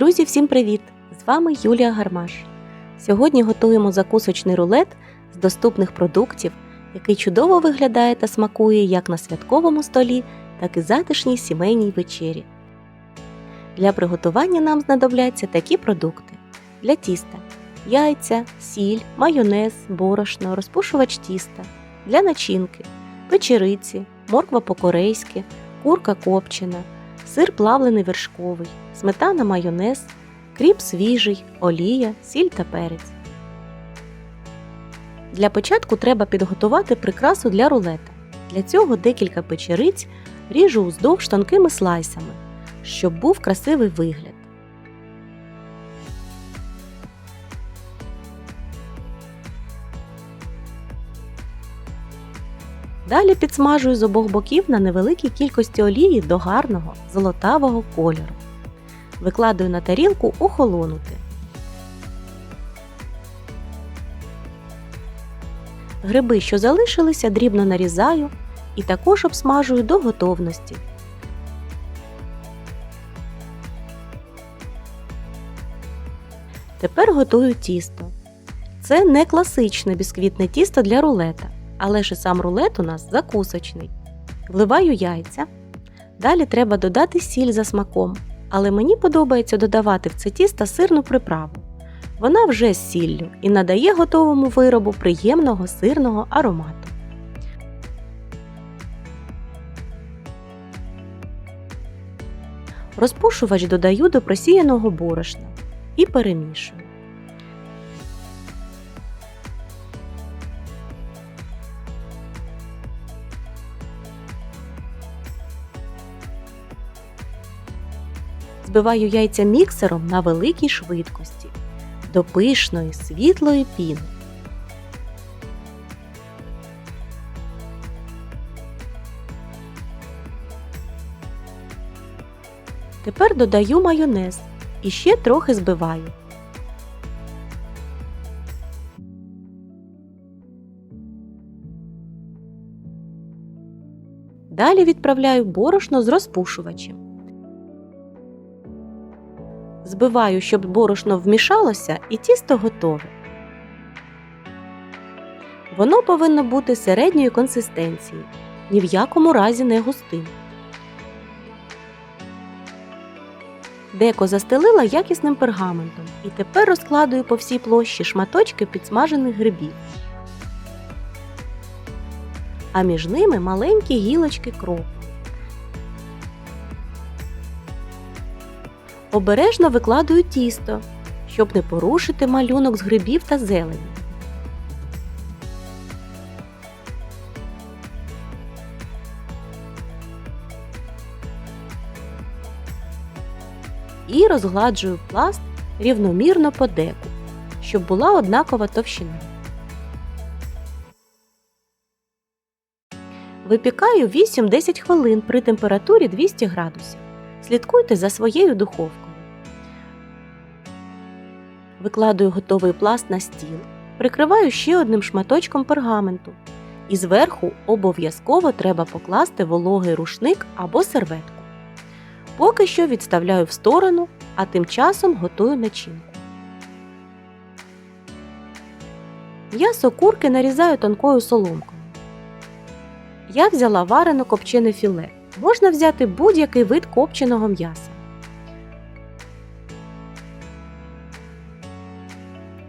Друзі, всім привіт! З вами Юлія Гармаш. Сьогодні готуємо закусочний рулет з доступних продуктів, який чудово виглядає та смакує як на святковому столі, так і затишній сімейній вечері. Для приготування нам знадобляться такі продукти: для тіста яйця, сіль, майонез, борошно, розпушувач тіста, для начинки, печериці, морква по-корейськи, курка копчена, сир плавлений вершковий, сметана майонез, кріп свіжий, олія, сіль та перець. Для початку треба підготувати прикрасу для рулета. Для цього декілька печериць ріжу уздовж тонкими слайсами, щоб був красивий вигляд. Далі підсмажую з обох боків на невеликій кількості олії до гарного золотавого кольору. Викладаю на тарілку охолонути. Гриби, що залишилися, дрібно нарізаю і також обсмажую до готовності. Тепер готую тісто. Це не класичне бісквітне тісто для рулета, але ж сам рулет у нас закусочний. Вливаю яйця. Далі треба додати сіль за смаком, але мені подобається додавати в це тісто сирну приправу. Вона вже з сіллю і надає готовому виробу приємного сирного аромату. Розпушувач додаю до просіяного борошна і перемішую. Збиваю яйця міксером на великій швидкості до пишної світлої піни. Тепер додаю майонез і ще трохи збиваю. Далі відправляю борошно з розпушувачем. Збиваю, щоб борошно вмішалося і тісто готове. Воно повинно бути середньої консистенції, ні в якому разі не густим. Деко застелила якісним пергаментом і тепер розкладую по всій площі шматочки підсмажених грибів. А між ними маленькі гілочки кропу. Обережно викладую тісто, щоб не порушити малюнок з грибів та зелені. І розгладжую пласт рівномірно по деку, щоб була однакова товщина. Випікаю 8-10 хвилин при температурі 200 градусів. Слідкуйте за своєю духовкою. Викладую готовий пласт на стіл, прикриваю ще одним шматочком пергаменту. І зверху обов'язково треба покласти вологий рушник або серветку. Поки що відставляю в сторону, а тим часом готую начинку. М'ясо курки нарізаю тонкою соломкою. Я взяла варено копчене філе. Можна взяти будь-який вид копченого м'яса.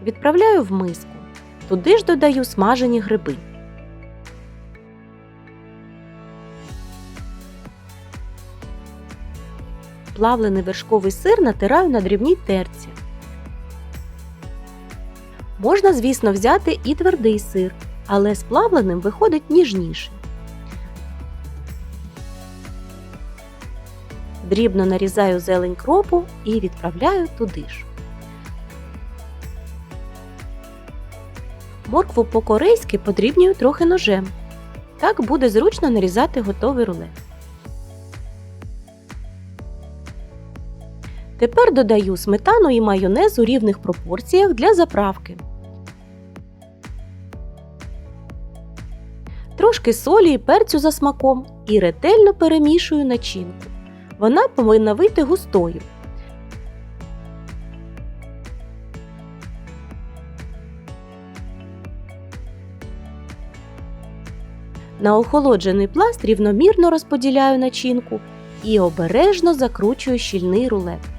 Відправляю в миску. Туди ж додаю смажені гриби. Плавлений вершковий сир натираю на дрібній терці. Можна, звісно, взяти і твердий сир, але з плавленим виходить ніжніше. Дрібно нарізаю зелень кропу і відправляю туди ж. Моркву по-корейськи подрібнюю трохи ножем. Так буде зручно нарізати готовий рулет. Тепер додаю сметану і майонез у рівних пропорціях для заправки. Трошки солі і перцю за смаком і ретельно перемішую начинку. Вона повинна вийти густою. На охолоджений пласт рівномірно розподіляю начинку і обережно закручую щільний рулет.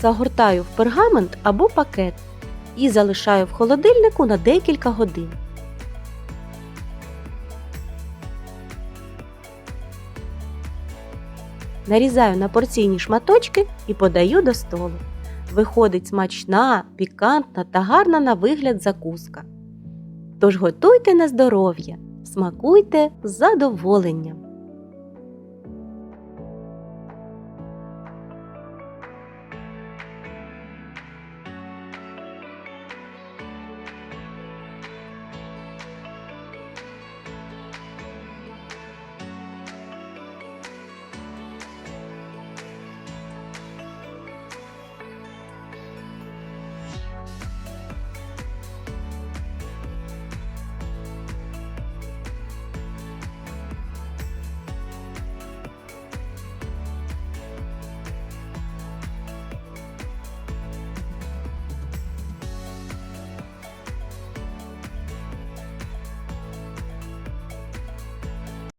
Загортаю в пергамент або пакет і залишаю в холодильнику на декілька годин. Нарізаю на порційні шматочки і подаю до столу. Виходить смачна, пікантна та гарна на вигляд закуска. Тож готуйте на здоров'я, смакуйте з задоволенням.